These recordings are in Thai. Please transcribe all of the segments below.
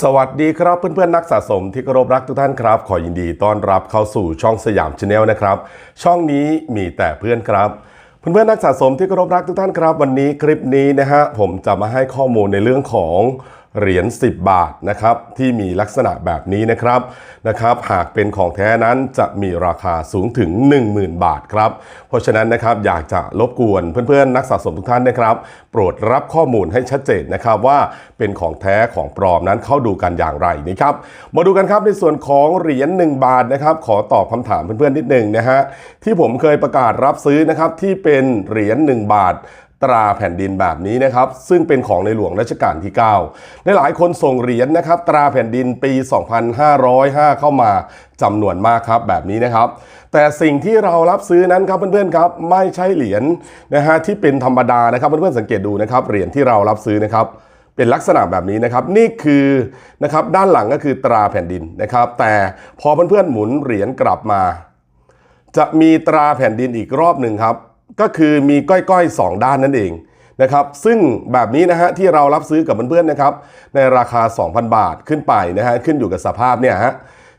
สวัสดีครับเพื่อนๆนักสะสมที่เคารพรักทุกท่านครับ ขอยินดีต้อนรับเข้าสู่ช่องสยามชาแนลนะครับ ช่องนี้มีแต่เพื่อนครับ เพื่อนๆนักสะสมที่เคารพรักทุกท่านครับ วันนี้คลิปนี้นะฮะผมจะมาให้ข้อมูลในเรื่องของ เหรียญ10 บาทนะครับที่มีลักษณะแบบนี้นะครับนะครับหากเป็นของแท้นั้นจะมีราคาสูงถึง 10,000 บาทครับเพราะฉะนั้นนะครับอยากจะรบกวนเพื่อนๆ นักสะสมทุกท่านนะครับ โปรดรับข้อมูลให้ชัดเจนนะครับว่าเป็นของแท้ของปลอมนั้นเข้าดูกันอย่างไรนะครับมาดูกันครับในส่วนของเหรียญ1บาทนะครับขอตอบคำถามเพื่อนๆนิดหนึ่งนะฮะที่ผมเคยประกาศรับซื้อนะครับที่เป็นเหรียญ1บาท ตราแผ่นดินแบบนี้นะครับ ซึ่งเป็นของในหลวงรัชกาลที่9หลายคนส่งเหรียญนะครับ ตราแผ่นดินปี 2505 เข้ามาจำนวนมากครับแบบนี้นะครับ แต่สิ่งที่เรารับซื้อนั้นครับเพื่อนๆครับไม่ใช่เหรียญนะฮะที่เป็นธรรมดานะครับเพื่อนๆสังเกตดูนะครับเหรียญที่เรารับซื้อนะครับเป็นลักษณะแบบนี้นะครับ นี่คือนะครับด้านหลังก็คือตราแผ่นดินนะครับ แต่พอเพื่อนๆหมุนเหรียญกลับมา จะมีตราแผ่นดินอีกรอบหนึ่งครับ ก็คือมีก้อยๆ 2 ด้านนั่นเองนะครับซึ่งแบบนี้นะฮะที่เรารับซื้อกับเพื่อนๆนะครับในราคา 2,000 บาทขึ้นไปนะฮะขึ้นอยู่กับสภาพเนี่ยฮะ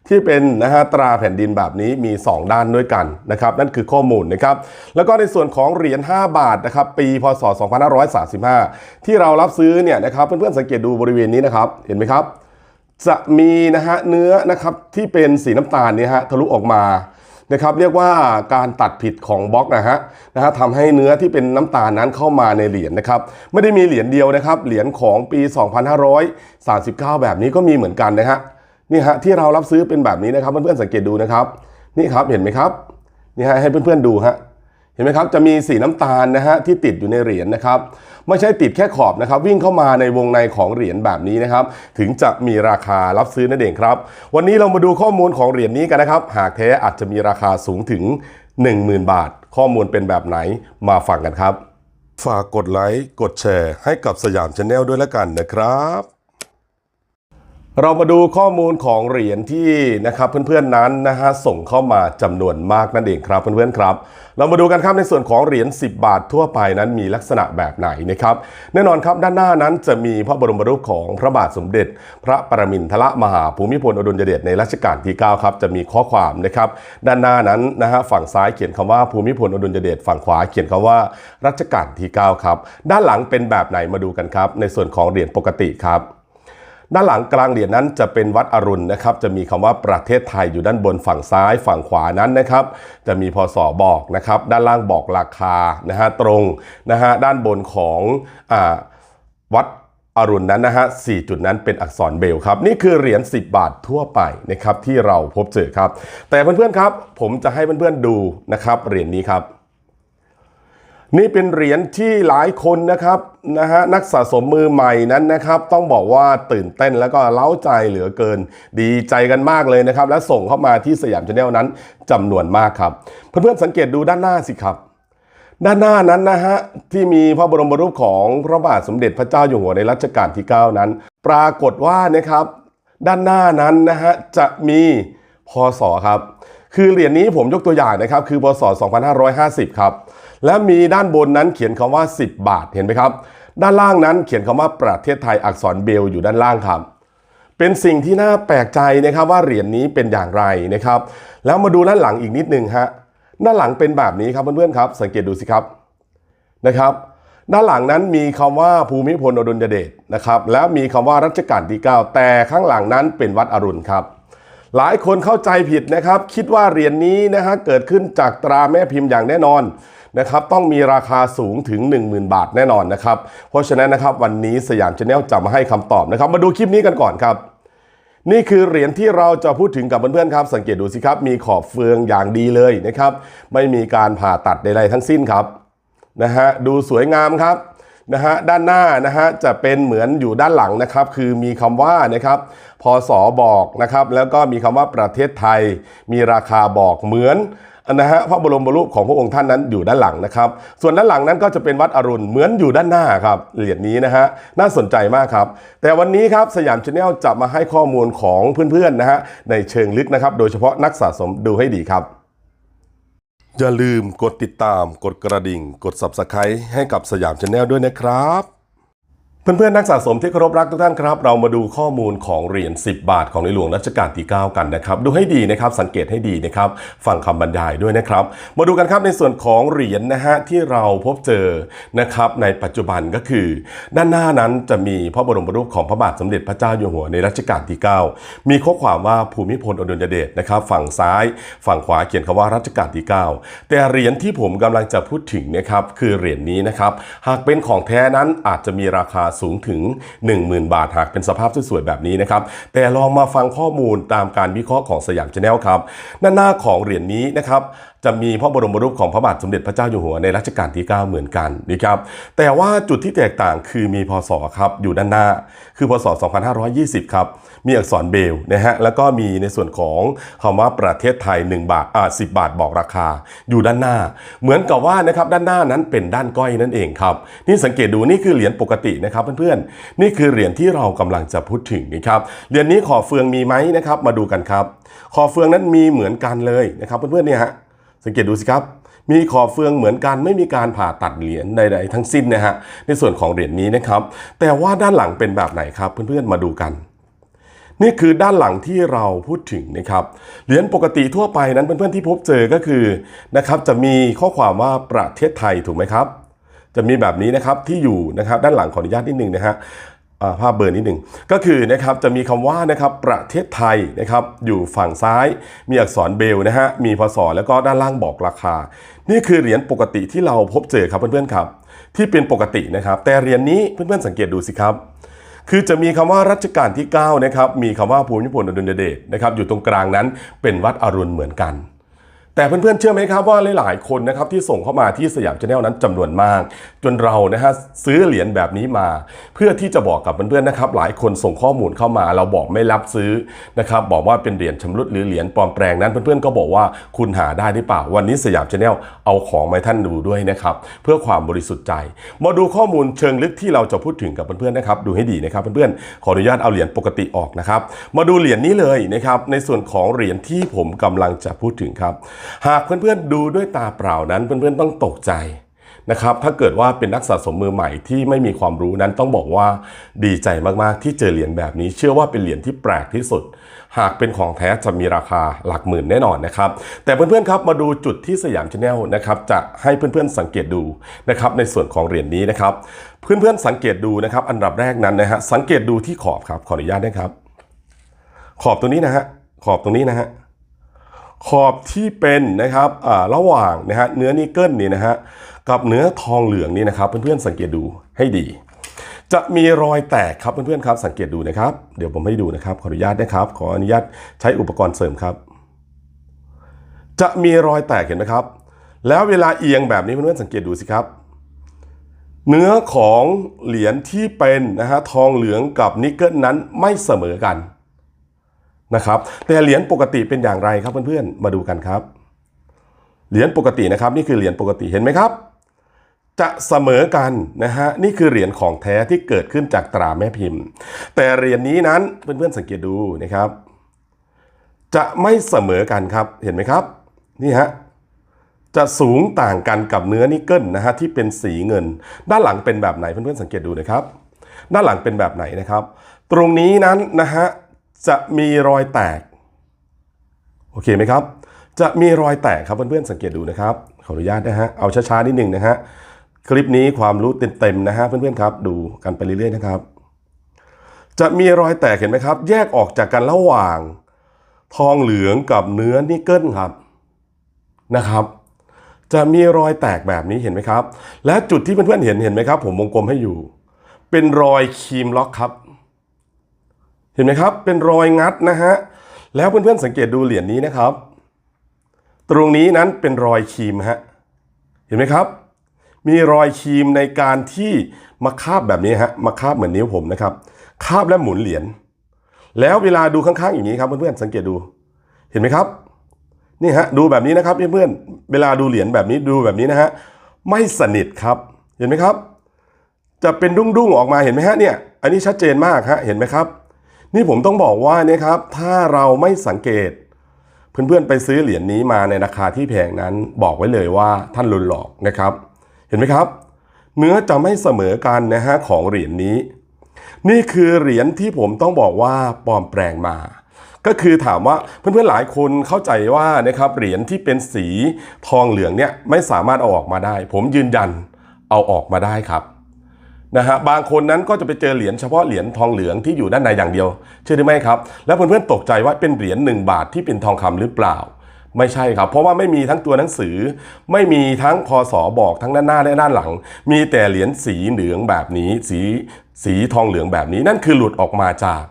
ที่เป็นนะฮะตราแผ่นดินแบบนี้มี 2 ด้านด้วยกันนะครับนั่นคือข้อมูลนะครับแล้วก็ในส่วนของเหรียญ5บาทนะครับปีพศ 2535 ที่เรารับซื้อเนี่ยนะครับเพื่อนๆสังเกตดูบริเวณนี้นะครับเห็นไหมครับ จะมีนะฮะเนื้อนะครับที่เป็นสีน้ำตาลเนี่ยฮะทะลุออกมา นะครับเรียกว่าการตัดผิดของบล็อกนะฮะนะฮะทำให้เนื้อที่เป็นน้ำตาลนั้นเข้ามาในเหรียญนะครับไม่ได้มีเหรียญเดียวนะครับเหรียญของปี 2539 แบบนี้ก็มีเหมือนกันนะฮะนี่ฮะที่เรารับซื้อเป็นแบบนี้นะครับเพื่อนๆสังเกตดูนะครับนี่ครับเห็นไหมครับนี่ฮะให้เพื่อนๆดูฮะ เห็นไหมครับจะมีสีน้ำตาลนะฮะที่ติดอยู่ในเหรียญนะครับไม่ใช่ติดแค่ขอบนะครับ วิ่งเข้ามาในวงในของเหรียญแบบนี้นะครับ ถึงจะมีราคารับซื้อนั่นเองครับ วันนี้เรามาดูข้อมูลของเหรียญนี้กันนะครับ หากแท้อาจจะมีราคาสูงถึง 10,000 บาท ข้อมูลเป็นแบบไหนมาฟังกันครับ ฝากกดไลค์กดแชร์ให้กับสยามชาแนลด้วยละกันนะครับ เรามาดูข้อมูลของเหรียญที่นะครับเพื่อนๆนั้นนะฮะส่งเข้ามาจำนวนมากนั่นเองครับเพื่อนๆครับ เรามาดูกันครับในส่วนของเหรียญ10 บาททั่วไปนั้นมีลักษณะแบบไหนนะครับแน่นอนครับด้านหน้านั้นจะมีพระบรมรูปของพระบาทสมเด็จ พระปรมินทรมหาภูมิพลอดุลยเดชในรัชกาลที่9ครับจะมีข้อความนะครับด้านหน้านั้นนะฮะฝั่งซ้ายเขียนคำว่าภูมิพลอดุลยเดชฝั่งขวาเขียนคำว่ารัชกาลที่9ครับด้านหลังเป็นแบบไหนมาดูกันครับในส่วนของเหรียญปกติครับ ด้านหลังกลางเหรียญนั้นจะเป็นวัดอรุณนะครับ จะมีคำว่าประเทศไทยอยู่ด้านบนฝั่งซ้ายฝั่งขวานั้นนะครับ จะมีพศบอกนะครับ ด้านล่างบอกราคานะฮะตรงนะฮะด้านบนของอาวัดอรุณนั้นนะฮะสี่จุดนั้นเป็นอักษรเบลครับ นี่คือเหรียญ10 บาททั่วไปนะครับที่เราพบเจอครับ แต่เพื่อนๆครับ ผมจะให้เพื่อนๆดูนะครับเหรียญนี้ครับ นี่เป็นเหรียญที่หลายคนนะครับนะฮะนักสะสมมือใหม่นั้นนะครับ ต้องบอกว่าตื่นเต้นแล้วก็เล้าใจเหลือเกิน ดีใจกันมากเลยนะครับ และส่งเข้ามาที่สยามชาแนลนั้นจำนวนมากครับ เพื่อนๆสังเกตดูด้านหน้าสิครับ ด้านหน้านั้นนะฮะที่มีพระบรมรูปของพระบาทสมเด็จพระเจ้าอยู่หัวในรัชกาลที่ 9 นั้น ปรากฏว่านะครับ ด้านหน้านั้นนะฮะจะมีพศครับ คือเหรียญนี้ผมยกตัวอย่างนะครับ คือพศ 2550 ครับ และมีด้านบนนั้นเขียนคำว่า 10 บาทเห็นไหมครับ ด้านล่างนั้นเขียนคำว่าประเทศไทยอักษรเบลอยู่ด้านล่างครับ เป็นสิ่งที่น่าแปลกใจนะครับว่าเหรียญนี้เป็นอย่างไรนะครับ แล้วมาดูด้านหลังอีกนิดนึงฮะด้านหลังเป็นแบบนี้ครับเพื่อนๆครับ สังเกตดูสิครับนะครับ ด้านหลังนั้นมีคำว่าภูมิพลอดุลยเดชนะครับ แล้วมีคำว่ารัชกาลที่ 9 แต่ข้างหลังนั้นเป็นวัดอรุณครับหลายคนเข้าใจผิดนะครับ คิดว่าเหรียญนี้นะฮะเกิดขึ้นจากตราแม่พิมพ์อย่างแน่นอน นะครับต้องมีราคาสูงถึง 10,000 บาทแน่นอนนะครับเพราะฉะนั้นนะครับวันนี้สยามชาแนลจะมาให้คำตอบนะครับ มาดูคลิปนี้กันก่อนครับ นี่คือเหรียญที่เราจะพูดถึงกับเพื่อนๆครับสังเกตดูสิครับ มีขอบเฟืองอย่างดีเลยนะครับ ไม่มีการผ่าตัดใดๆทั้งสิ้นครับนะฮะดูสวยงามครับนะฮะด้านหน้านะฮะจะเป็นเหมือนอยู่ด้านหลังนะครับ คือมีคำว่านะครับพศบอกนะครับ แล้วก็มีคำว่าประเทศไทย มีราคาบอกเหมือน นะฮะพระบรมรูปของพระองค์ท่านนั้นอยู่ด้านหลังนะครับ ส่วนด้านหลังนั้นก็จะเป็นวัดอรุณเหมือนอยู่ด้านหน้าครับเหรียญนี้นะฮะน่าสนใจมากครับ แต่วันนี้ครับสยามชาแนลจะมาให้ข้อมูลของเพื่อนๆนะฮะในเชิงลึกนะครับ โดยเฉพาะนักสะสมดูให้ดีครับอย่าลืมกดติดตาม กดกระดิ่ง กด Subscribe ให้กับสยามชาแนลด้วยนะครับ เพื่อนๆนักสะสมที่เคารพรักทุกท่านครับ เรามาดูข้อมูลของเหรียญ10 บาทของในหลวงรัชกาลที่ 9 กันนะครับ ดูให้ดีนะครับสังเกตให้ดีนะครับฟังคำบรรยายด้วยนะครับ มาดูกันครับในส่วนของเหรียญนะฮะที่เราพบเจอนะครับในปัจจุบันก็คือ ด้านหน้านั้นจะมีพระบรมรูปของพระบาทสมเด็จพระเจ้าอยู่หัวในรัชกาลที่ 9 มีข้อความว่าภูมิพลอดุลยเดชนะครับ ฝั่งซ้าย ฝั่งขวาเขียนคำว่ารัชกาลที่ 9 แต่เหรียญที่ผมกำลังจะพูดถึงนะครับคือเหรียญนี้นะครับหากเป็นของแท้นั้นอาจจะมีราคาสูงถึง 10,000 บาทหากเป็นสภาพสวยๆแบบนี้นะครับ แต่ลองมาฟังข้อมูลตามการวิเคราะห์ของสยามชาแนลครับด้านหน้าของเหรียญนี้นะครับจะมีพระบรมรูปของพระบาทสมเด็จพระเจ้าอยู่หัวในรัชกาลที่ 9 เหมือนกันนะครับแต่ว่าจุดที่แตกต่างคือมีพศครับอยู่ด้านหน้าคือพศ 2520 ครับ มีอักษรเบลนะฮะแล้วก็มีในส่วนของคำว่าประเทศไทย 1 บาทอ่า10บาทบอกราคา อยู่ด้านหน้า เหมือนกับว่านะครับด้านหน้านั้นเป็นด้านก้อยนั่นเองครับนี่สังเกตดูนี่คือเหรียญปกตินะครับเพื่อนๆนี่คือเหรียญที่เรากำลังจะพูดถึงนะครับเหรียญนี้ขอเฟืองมีไหมนะครับมาดูกันครับขอเฟืองนั้นมีเหมือนกันเลยนะครับเพื่อนๆเนี่ยฮะสังเกตดูสิครับมีขอบเฟืองเหมือนกันไม่มีการผ่าตัดเหรียญใดๆทั้งสิ้นนะฮะในส่วนของเหรียญนี้นะครับ แต่ว่าด้านหลังเป็นแบบไหนครับเพื่อนๆมาดูกัน นี่คือด้านหลังที่เราพูดถึงนะครับ เหรียญปกติทั่วไปนั้นเพื่อนๆที่พบเจอก็คือนะครับจะมีข้อความว่าประเทศไทยถูกไหมครับ จะมีแบบนี้นะครับที่อยู่นะครับด้านหลังขออนุญาตนิดนึงนะฮะอ่าภาพเบอร์นิดหนึ่งก็คือนะครับจะมีคำว่านะครับประเทศไทยนะครับอยู่ฝั่งซ้าย มีอักษรเบลนะฮะมีพศแล้วก็ด้านล่างบอกราคา นี่คือเหรียญปกติที่เราพบเจอครับเพื่อนๆครับ ที่เป็นปกตินะครับ แต่เหรียญนี้เพื่อนๆสังเกตดูสิครับ คือจะมีคำว่ารัชกาลที่9นะครับมีคำว่าภูมิพลอดุลยเดชนะครับอยู่ตรงกลางนั้นเป็นวัดอรุณเหมือนกัน แต่เพื่อนๆเชื่อไหมครับว่าหลายๆคนนะครับที่ส่งเข้ามาที่สยามชาแนลนั้นจำนวนมาก จนเรานะฮะซื้อเหรียญแบบนี้มา เพื่อที่จะบอกกับเพื่อนๆนะครับหลายคนส่งข้อมูลเข้ามา เราบอกไม่รับซื้อนะครับบอกว่าเป็นเหรียญชำรุดหรือเหรียญปลอมแปลงนั้นเพื่อนๆก็บอกว่าคุณหาได้หรือเปล่าวันนี้สยามชาแนลเอาของมาท่านดูด้วยนะครับเพื่อความบริสุทธิ์ใจ มาดูข้อมูลเชิงลึกที่เราจะพูดถึงกับเพื่อนๆนะครับดูให้ดีนะครับเพื่อนๆขออนุญาตเอาเหรียญปกติออกนะครับมาดูเหรียญนี้เลยนะครับในส่วนของเหรียญที่ผมกำลังจะพูดถึงครับหากเพื่อนๆดูด้วยตาเปล่านั้นเพื่อนๆต้องตกใจนะครับถ้าเกิดว่าเป็นนักสะสมมือใหม่ที่ไม่มีความรู้นั้นต้องบอกว่าดีใจมากๆที่เจอเหรียญแบบนี้ เชื่อว่าเป็นเหรียญที่แปลกที่สุด หากเป็นของแท้จะมีราคาหลักหมื่นแน่นอนนะครับ แต่เพื่อนๆครับมาดูจุดที่สยามชาแนลนะครับจะให้เพื่อนๆสังเกตดูนะครับในส่วนของเหรียญนี้นะครับ เพื่อนๆสังเกตดูนะครับ อันดับแรกนั้นนะฮะสังเกตดูที่ขอบครับขออนุญาตนะครับ ขอบตรงนี้นะฮะขอบตรงนี้นะฮะ ขอบที่เป็นนะครับระหว่างนะฮะเนื้อนิกเกิลนี่นะฮะกับเนื้อทองเหลืองนี่นะครับ เพื่อนๆสังเกตดูให้ดี จะมีรอยแตกครับเพื่อนๆครับสังเกตดูนะครับ เดี๋ยวผมให้ดูนะครับขออนุญาตนะครับขออนุญาตใช้อุปกรณ์เสริมครับ จะมีรอยแตกเห็นไหมครับ แล้วเวลาเอียงแบบนี้เพื่อนๆสังเกตดูสิครับเนื้อของเหรียญที่เป็นนะฮะทองเหลืองกับนิกเกิลนั้นไม่เสมอกัน นะครับแต่เหรียญปกติเป็นอย่างไรครับเพื่อนๆ มาดูกันครับ เหรียญปกตินะครับนี่คือเหรียญปกติเห็นไหมครับ จะเสมอกันนะฮะนี่คือเหรียญของแท้ที่เกิดขึ้นจากตราแม่พิมพ์ แต่เหรียญนี้นั้นเพื่อนๆสังเกตดูนะครับ จะไม่เสมอกันครับเห็นไหมครับนี่ฮะจะสูงต่างกันกับเนื้อนิกเกิลนะฮะที่เป็นสีเงิน ด้านหลังเป็นแบบไหนเพื่อนๆสังเกตดูนะครับ ด้านหลังเป็นแบบไหนนะครับ ตรงนี้นั้นนะฮะ จะมีรอยแตก โอเคไหมครับ จะมีรอยแตกครับเพื่อนๆสังเกตดูนะครับ ขออนุญาตนะฮะ เอาช้าๆนิดหนึ่งนะฮะ คลิปนี้ความรู้เต็มๆนะฮะเพื่อนๆครับ ดูกันไปเรื่อยๆนะครับ จะมีรอยแตกเห็นไหมครับ แยกออกจากกันระหว่าง ทองเหลืองกับเนื้อนิกเกิลครับนะครับ จะมีรอยแตกแบบนี้เห็นไหมครับ และจุดที่เพื่อนๆเห็นเห็นไหมครับ ผมวงกลมให้อยู่ เป็นรอยครีมล็อกครับ เห็นไหมครับ เป็นรอยงัดนะฮะ แล้วเพื่อนๆสังเกตดูเหรียญนี้นะครับ ตรงนี้นั้นเป็นรอยครีมฮะ เห็นไหมครับ มีรอยครีมในการที่มาคาบแบบนี้ฮะ มาคาบเหมือนนิ้วผมนะครับ คาบและหมุนเหรียญ แล้วเวลาดูข้างๆอย่างนี้ครับเพื่อนๆสังเกตดู เห็นไหมครับ นี่ฮะดูแบบนี้นะครับเพื่อนๆ เวลาดูเหรียญแบบนี้ดูแบบนี้นะฮะ ไม่สนิทครับ เห็นไหมครับ จะเป็นดุ้งๆออกมาเห็นไหมฮะเนี่ย อันนี้ชัดเจนมากฮะ เห็นไหมครับ นี่ผมต้องบอกว่านี่ครับถ้าเราไม่สังเกต เพื่อนๆไปซื้อเหรียญนี้มาในราคาที่แพงนั้นบอกไว้เลยว่าท่านลุนหลอกนะครับ เห็นไหมครับ เนื้อจะไม่เสมอกันนะฮะของเหรียญนี้ นี่คือเหรียญที่ผมต้องบอกว่าปลอมแปลงมาก็คือถามว่าเพื่อนๆหลายคนเข้าใจว่านะครับเหรียญที่เป็นสีทองเหลืองเนี่ยไม่สามารถเอาออกมาได้ ผมยืนยันเอาออกมาได้ครับ นะฮะบางคนนั้นก็จะไปเจอเหรียญเฉพาะเหรียญทองเหลืองที่อยู่ด้านในอย่างเดียวเชื่อหรือไม่ครับ แล้วเพื่อนๆตกใจว่าเป็นเหรียญหนึ่งบาทที่เป็นทองคำหรือเปล่า ไม่ใช่ครับ เพราะว่าไม่มีทั้งตัวหนังสือ ไม่มีทั้งพศบอกทั้งด้านหน้าและด้านหลัง มีแต่เหรียญสีเหลืองแบบนี้ สีสีทองเหลืองแบบนี้นั่นคือหลุดออกมาจาก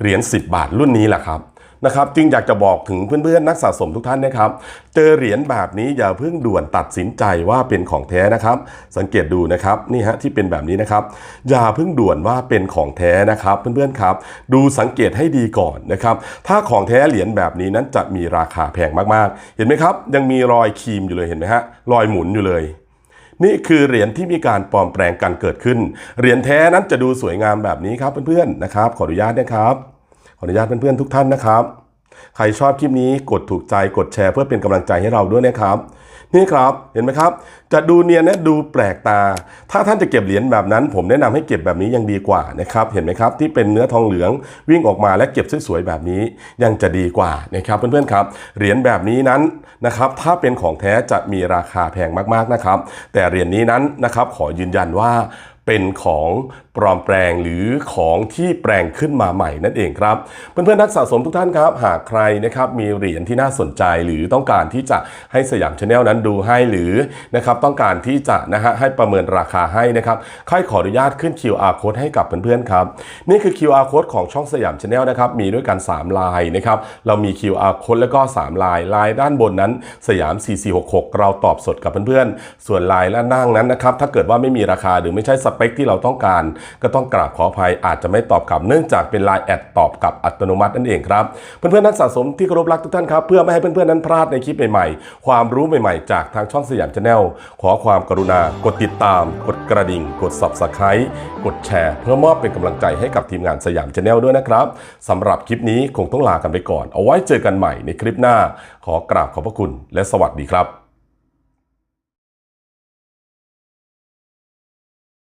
เหรียญ10 บาทรุ่นนี้แหละครับ นะครับจึงอยากจะบอกถึงเพื่อนๆนักสะสมทุกท่านนะครับ เจอเหรียญแบบนี้อย่าเพิ่งด่วนตัดสินใจว่าเป็นของแท้นะครับ สังเกตดูนะครับนี่ฮะที่เป็นแบบนี้นะครับอย่าเพิ่งด่วนว่าเป็นของแท้นะครับ เพื่อนๆครับ ดูสังเกตให้ดีก่อนนะครับ ถ้าของแท้เหรียญแบบนี้นั้นจะมีราคาแพงมากๆ เห็นไหมครับ ยังมีรอยครีมอยู่เลยเห็นไหมฮะรอยหมุนอยู่เลยนี่คือเหรียญที่มีการปลอมแปลงกันเกิดขึ้น เหรียญแท้นั้นจะดูสวยงามแบบนี้ครับเพื่อนๆนะครับ ขออนุญาตนะครับ ออนุญาตเพื่อนๆทุกท่านนะครับ ใครชอบคลิปนี้กดถูกใจกดแชร์เพื่อเป็นกำลังใจให้เราด้วยนะครับ นี่ครับเห็นไหมครับ จะดูเนียนนะดูแปลกตา ถ้าท่านจะเก็บเหรียญแบบนั้น ผมแนะนำให้เก็บแบบนี้ยังดีกว่านะครับ เห็นไหมครับที่เป็นเนื้อทองเหลืองวิ่งออกมาและเก็บสวยๆแบบนี้ยังจะดีกว่านะครับเพื่อนๆครับเหรียญแบบนี้นั้นนะครับถ้าเป็นของแท้จะมีราคาแพงมากๆนะครับ แต่เหรียญนี้นั้นนะครับขอยืนยันว่า เป็นของปลอมแปลงหรือของที่แปลงขึ้นมาใหม่นั่นเองครับ เพื่อนๆนักสะสมทุกท่านครับ หากใครนะครับมีเหรียญที่น่าสนใจหรือต้องการที่จะให้สยามชาแนลนั้นดูให้หรือนะครับต้องการที่จะนะฮะให้ประเมินราคาให้นะครับค่อยขออนุญาตขึ้น QR code ให้กับเพื่อนๆครับนี่คือ QR code ของช่องสยามชาแนลนะครับมีด้วยกัน 3 ลายนะครับเรามี QR code แล้วก็ 3 ลายลายด้านบนนั้นสยาม 4466 เราตอบสดกับเพื่อนๆ ส่วนลายและนั่งนั้นนะครับถ้าเกิดว่าไม่มีราคาหรือไม่ใช่สเปคที่เราต้องการ ก็ต้องกราบขออภัยอาจจะไม่ตอบกลับเนื่องจากเป็นลายแอดตอบกลับอัตโนมัตินั่นเองครับเพื่อนๆนักสะสมที่เคารพรักทุกท่านครับเพื่อไม่ให้เพื่อนๆนั้นพลาดในคลิปใหม่ๆ ความรู้ใหม่ๆ จากทางช่องสยามชาแนลขอความกรุณากดติดตาม กดกระดิ่ง กด subscribe กดแชร์เพื่อมอบเป็นกำลังใจให้กับทีมงานสยามชาแนลด้วยนะครับสำหรับคลิปนี้คงต้องลากันไปก่อน เอาไว้เจอกันใหม่ในคลิปหน้า ขอกราบขอบพระคุณและสวัสดีครับ